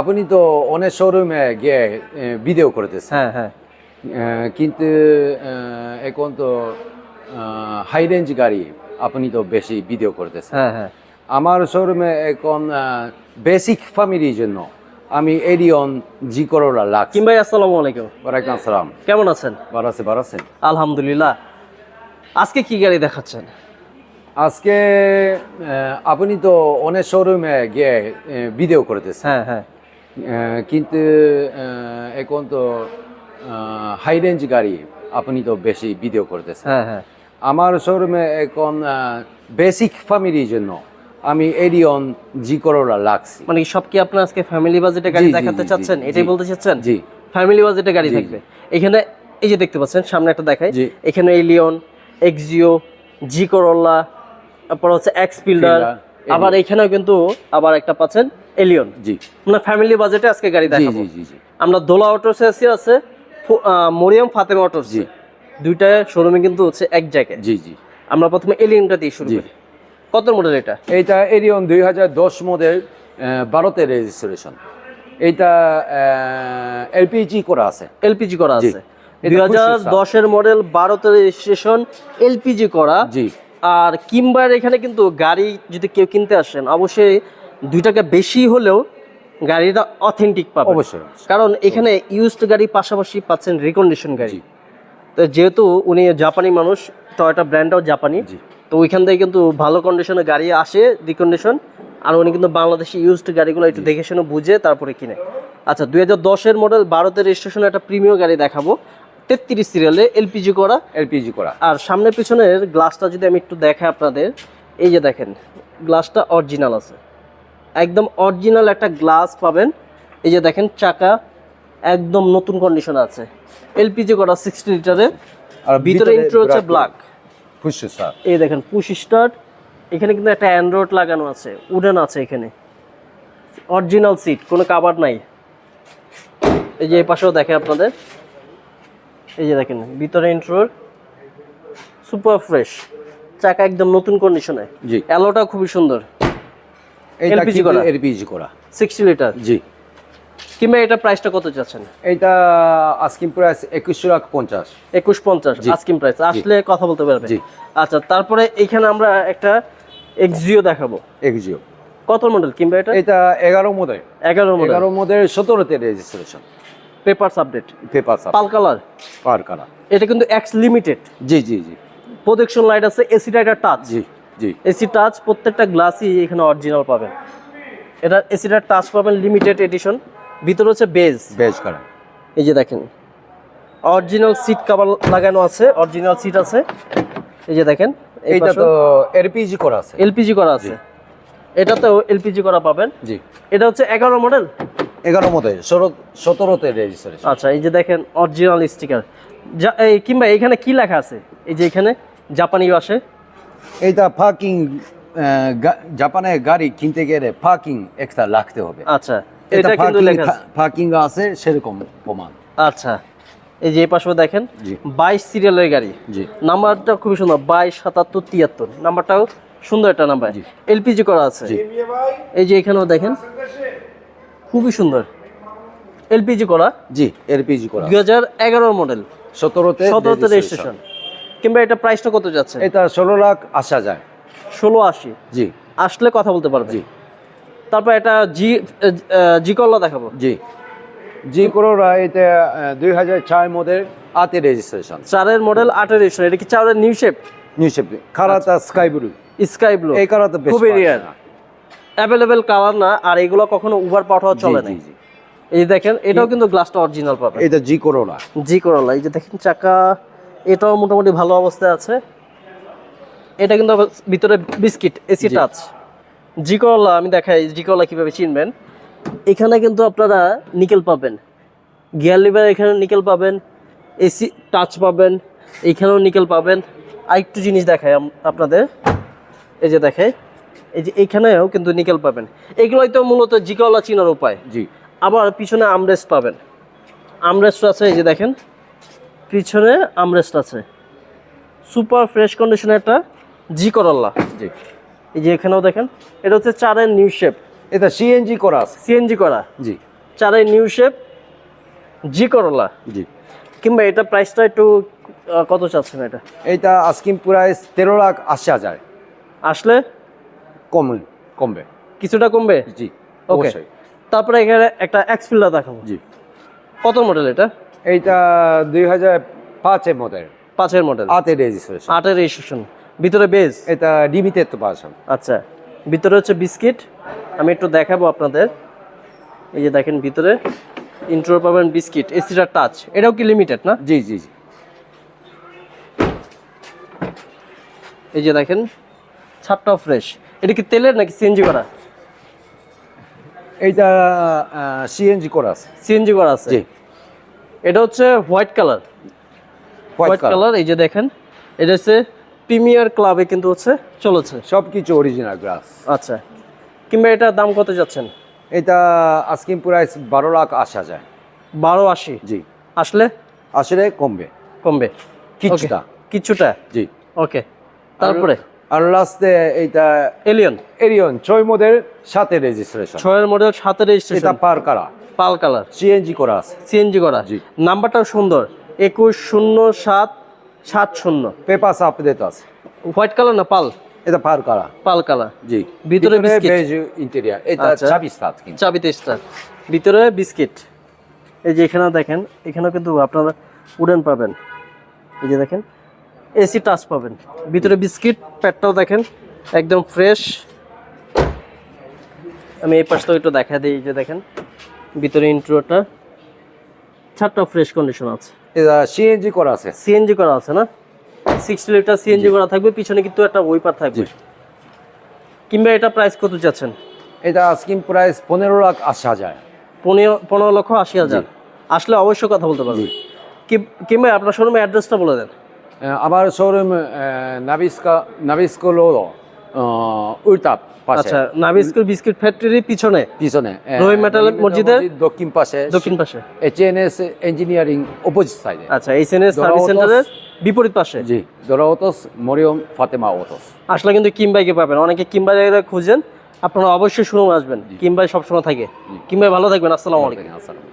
আপনি তো অনেক শোরুমে গিয়ে ভিডিও করতেছেন। হ্যাঁ হ্যাঁ। কিন্তু এখন তো হাই রেঞ্জ গাড়ি আপনি তো বেশি ভিডিও করতেছেন। হ্যাঁ হ্যাঁ। আমার শোরুমে এখন বেসিক ফ্যামিলির জন্য আমি এরিয়ন জি করোলা কিম ভাই আসসালামু আলাইকুম। ওয়ালাইকুম আসসালাম। কেমন আছেন? বারাসে বারাসে আলহামদুলিল্লাহ। আজকে কি গাড়ি দেখাচ্ছেন? আজকে আপনি তো অনেক শোরুমে গিয়ে ভিডিও করতেছেন। হ্যাঁ হ্যাঁ। কিন্তু এখন তো হাই রেঞ্জ গাড়ি আপনি তো বেশি ভিডিও করতেছেন। হ্যাঁ হ্যাঁ। আমার শোরুমে এখন বেসিক ফ্যামিলির জন্য আমি এরিয়ন জি করোলা লাগছি মানে সব কি আপনার আজকে ফ্যামিলি বাজেটে গাড়ি দেখাতে চাচ্ছেন? এটাই বলতে চাচ্ছেন? জি। ফ্যামিলি বাজেটে গাড়ি থাকবে। এখানে এই যে দেখতে পাচ্ছেন সামনে একটা দেখাই। এখানে এলিয়ন এক্সিও জি করোলা তারপর হচ্ছে এক্স পিল্ডার আবার এখানেও কিন্তু আবার একটা পাচ্ছেন এলিয়ন। জি। মানে ফ্যামিলি বাজেটে আজকে গাড়ি দেখাবো। জি জি জি। আমরা দোলা অটোসে আছি আছে মরিয়ম ফাতেমা অটোস জি। দুইটা শোরুমে কিন্তু হচ্ছে এক জায়গায়। জি জি। আমরা প্রথমে এলিয়নটা দিয়ে শুরু করি। কত মডেল এটা? এইটা এলিয়ন দুই হাজার দশ মডেল ভারতের রেজিস্ট্রেশন এইটা এলপিজি করা আছে। এলপিজি করা আছে। এটা দুই খুব হাজার সুস্বাদু। দশের মডেল বারোতে রেজিস্ট্রেশন এলপিজি করা। জি। আর কিংবার এখানে কিন্তু গাড়ি যদি কেউ কিনতে আসেন অবশ্যই দুই টাকা বেশি হলেও গাড়িটা অথেন্টিক পাবে অবশ্যই কারণ এখানে ইউজড গাড়ি পাশাপাশি পাচ্ছেন রিকন্ডিশন গাড়ি। তো যেহেতু উনি জাপানি মানুষ টয়টা ব্র্যান্ডটাও জাপানি তো ওইখান থেকে কিন্তু ভালো কন্ডিশনে গাড়ি আসে রিকন্ডিশন আর উনি কিন্তু বাংলাদেশি ইউজড গাড়িগুলো একটু দেখে শুনে বুঝে তারপরে কিনে। আচ্ছা দুই হাজার দশের মডেল ভারতের রেজিস্ট্রেশনে একটা প্রিমিয়াম গাড়ি দেখাবো। তেত্রিশ সিরিয়ালে এলপিজি করা। এলপিজি করা। আর সামনে পিছনের গ্লাসটা যদি আমি একটু দেখাই আপনাদের এই যে দেখেন গ্লাসটা অরিজিনাল আছে। একদম অরিজিনাল একটা গ্লাস পাবেন। এই যে দেখেন চাকা একদম নতুন কন্ডিশন আছে। এলপিজি করা সিক্সটি লিটারের আর ভিতরে ইন্ট্রো হচ্ছে ব্ল্যাক স্যার। এই দেখেন পুশ স্টার্ট এখানে কিন্তু একটা অ্যান্ড্রয়েড লাগানো আছে উডেন আছে এখানে। অরিজিনাল সিট কোনো কাভার নাই। এই যে এই পাশেও দেখে আপনাদের। এই যে দেখেন ভিতরে ইন্ট্রোর সুপার ফ্রেশ চাকা একদম নতুন কন্ডিশনে জি। অ্যালোটা খুবই সুন্দর। কিন্তু করা? এলপিজি করা। সিক্সটি লিটার জি। কিংবা এটা প্রাইসটা কত যাচ্ছেন এইটা আস্কিং প্রাইস একুশশো লাখ পঞ্চাশ। একুশ পঞ্চাশ জি। আস্কিং প্রাইস আসলে কথা বলতে পারবে। জি। আচ্ছা তারপরে এখানে আমরা একটা এক্সিও দেখাবো। এক্সিও কত মডেল কিংবা এটা? এটা এগারো মডেল এগারো মডেল এগারো মডেল সতেরোতে রেজিস্ট্রেশন পেপারস আপডেট পেপারস পাল কালার পার করা এটা কিন্তু এক্স লিমিটেড জি জি জি। প্রোটেকশন লাইট আছে এসি রাইডার টাচ জি জি। এসি টাচ প্রত্যেকটা গ্লাসই এখানে অরিজিনাল পাবেন। এটা এসিটা টাচ পাবেন লিমিটেড এডিশন ভিতরে হচ্ছে বেজ বেশ করা এই যে দেখেন অরিজিনাল সিট কভার লাগানো আছে অরিজিনাল সিট আছে। এই যে দেখেন এইটা তো এলপিজি করা আছে। এলপিজি করা আছে। এটাতেও এলপিজি করা পাবেন। জি। এটা হচ্ছে এগারো মডেল এগারো মডেল সতেরোতে রেজিস্ট্রেশন আচ্ছা এই যে দেখেন অরিজিনাল স্টিকার এই কিংবা এখানে কি লেখা আছে? এই যে এখানে জাপানি আসে। এইটা পার্কিং জাপানে গাড়ি কিনতে গেলে পার্কিং একটা লাগতে হবে। আচ্ছা এটা কিন্তু লেখা আছে। পার্কিং আছে সেরকম প্রমাণ। আচ্ছা এই যে পাশে দেখেন বাইশ সিরিয়ালের গাড়ি। জি। নাম্বারটা খুবই সুন্দর বাইশ সাতাত্তর তিয়াত্তর। নাম্বারটাও সুন্দর একটা নাম্বার। এলপিজি করা আছে। এই যে এখানেও দেখেন খুবই সুন্দর। এলপিজি করা? জি এলপিজি করা। দুই হাজার এগারো মডেল। সতেরোতে সতেরোতে রেজিস্ট্রেশন কিংবা এটা প্রাইসটা কত যাচ্ছে? এটা ষোলো লাখ আসা যায় ষোলো আশি। জি। আসলে কথা বলতে পারবে। জি। তারপর এটা জি জি করলা দেখাবো। জি। জি করোরা এটা দুই হাজার ছয় মডেল আতে রেজিস্ট্রেশন চারের মডেল আটের রেজিস্ট্রেশন এটা কি চারের নিউ শেপ নিউশেপ খারাতা স্কাই ব্লু স্কাই ব্লু এই কালারটা খুবই রেয়ার। অ্যাভেলেবেল কালার না আর এগুলো কখনো উবার পাঠাওয়া চলে না। এই যে দেখেন এটাও কিন্তু গ্লাসটা অরিজিনাল পাবেন। এটা জি করোলা জি করলা এই যে দেখেন চাকা এটাও মোটামুটি ভালো অবস্থায় আছে। এটা কিন্তু ভিতরে বিস্কিট এসি টাচ জি। করলা আমি দেখাই জি করলা কীভাবে চিনবেন। এখানে কিন্তু আপনারা নিকেল পাবেন। গিয়ার লিভার এখানে নিকেল পাবেন এসি টাচ পাবেন এখানেও নিকেল পাবেন। আরেকটু জিনিস দেখাই আম- আপনাদের। এই যে দেখাই এই যে এখানেও কিন্তু নিকেল পাবেন। এগুলোই তো মূলত জিকলা চিনার উপায়। জি। আবার পিছনে আমরেস্ট পাবেন। আমরেস্ট আছে এই যে দেখেন। পিছনে আমরেস্ট আছে। সুপার ফ্রেশ কন্ডিশনের একটা জি করল্লা জি। এই যে এখানেও দেখেন এটা হচ্ছে চারের নিউ শেপ। এটা সিএনজি করা আছে। সিএনজি করা। জি। চারাই নিউ শেপ জি করলা জি। কিংবা এটা প্রাইসটা একটু কত চাচ্ছেন এটা? এইটা আস্কিম প্রাইস তেরো লাখ আশি হাজার। আসলে কম কমবে। কিছুটা কমবে? জি ওকে তারপরে এখানে একটা এক্সফিল্ডার দেখাবো। জি। কত মডেল এটা? এইটা দুই হাজার পাঁচের মডেল পাঁচের মডেল আটের রেজিস্ট্রেশন আটের রেজিস্ট্রেশন ভিতরে বেজ এটা লিমিটেড পার্সন আচ্ছা। ভিতরে হচ্ছে বিস্কিট আমি একটু দেখাবো আপনাদের। এই যে দেখেন ভিতরে। ইন্ট্রো পাবেন বিস্কিট এসিটা টাচ এটাও কি লিমিটেড না? জি জি জি। এই যে দেখেন ছাদটাও ফ্রেশ এটা কি তেলের নাকি সিএনজি করা? এইটা সিএনজি করা আছে। সিএনজি করা আছে। জি। এটা হচ্ছে হোয়াইট কালার। White colour. এই যে দেখেন এটা হচ্ছে প্রিমিয়ার ক্লাবে কিন্তু হচ্ছে চলেছে। সব কিছু অরিজিনাল গ্লাস আচ্ছা কিংবা এটার দাম কত যাচ্ছেন? এটা আস্কিম প্রাইস বারো লাখ আশি যায় বারো আশি? জি। আসলে? আসলে কমবে। কমবে। কিছুটা। কিছুটা? জি। ওকে তারপরে? আর লাস্টে এইটা এলিয়ন এরিয়ন ছয় মডেল সাথে রেজিস্ট্রেশন ছয়ের মডেল সাতের এটা পার কারা পাল কালার সিএনজি করা আছে। সিএনজি করা। নাম্বারটাও সুন্দর। একুশ শূন্য সাত সাত শূন্য। পেপাস আপডেট আছে। হোয়াইট কালার না পাল? এটা পার কারা পাল কালার জি। ভিতরে। বেজ ইন্টেরিয়ার এটা আচ্ছা। ছাব্বিশ সাত কিন্তু। চাবিতে স্টার ভিতরে বিস্কিট এই যে এখানে দেখেন এখানেও কিন্তু আপনারা উডেন পাবেন। এই যে দেখেন এসি টাচ পাবেন। ভিতরে বিস্কিট প্যাডটাও দেখেন একদম ফ্রেশ আমি এই পাশটাও একটু দেখা দিই যে দেখেন ভিতরে ইন্ট্রোটা ছাদটা ফ্রেশ কন্ডিশন আছে। এটা সিএনজি করা আছে। সিএনজি করা আছে না? সিক্সটি লিটার সিএনজি করা থাকবে পিছনে কিন্তু একটা ওইপার থাকবে। কিংবা এটা প্রাইস কত যাচ্ছেন? এটা স্কিম প্রাইস পনেরো লাখ আশি হাজার। পনেরো পনেরো লক্ষ আশি হাজার। আসলে অবশ্যই কথা বলতে পারবেন। কি- কিংবা আপনার শোরুমে অ্যাড্রেসটা বলে দেন। আমার শোরুম নাবিস্কা নাবিস্কোলো উল্টা পাশে আচ্ছা নাবিস্কুল বিস্কিট ফ্যাক্টরির পিছনে? পিছনে মেটাল মসজিদের? দক্ষিণ পাশে দক্ষিণ পাশে। এইচএনএস ইঞ্জিনিয়ারিং অপোজিট সাইডে আচ্ছা সার্ভিস। সেন্টারের বিপরীত পাশে? জি মরিয়ম ফাতেমা ওতস আসলে কিন্তু কিমবাইকে পাবেন। অনেকে কিমবাই খুঁজেন আপনারা অবশ্যই শোরুম আসবেন। কিমবাই সবসময় থাকে। কিমবাই ভালো থাকবেন আসসালামু আলাইকুম। আসসালাম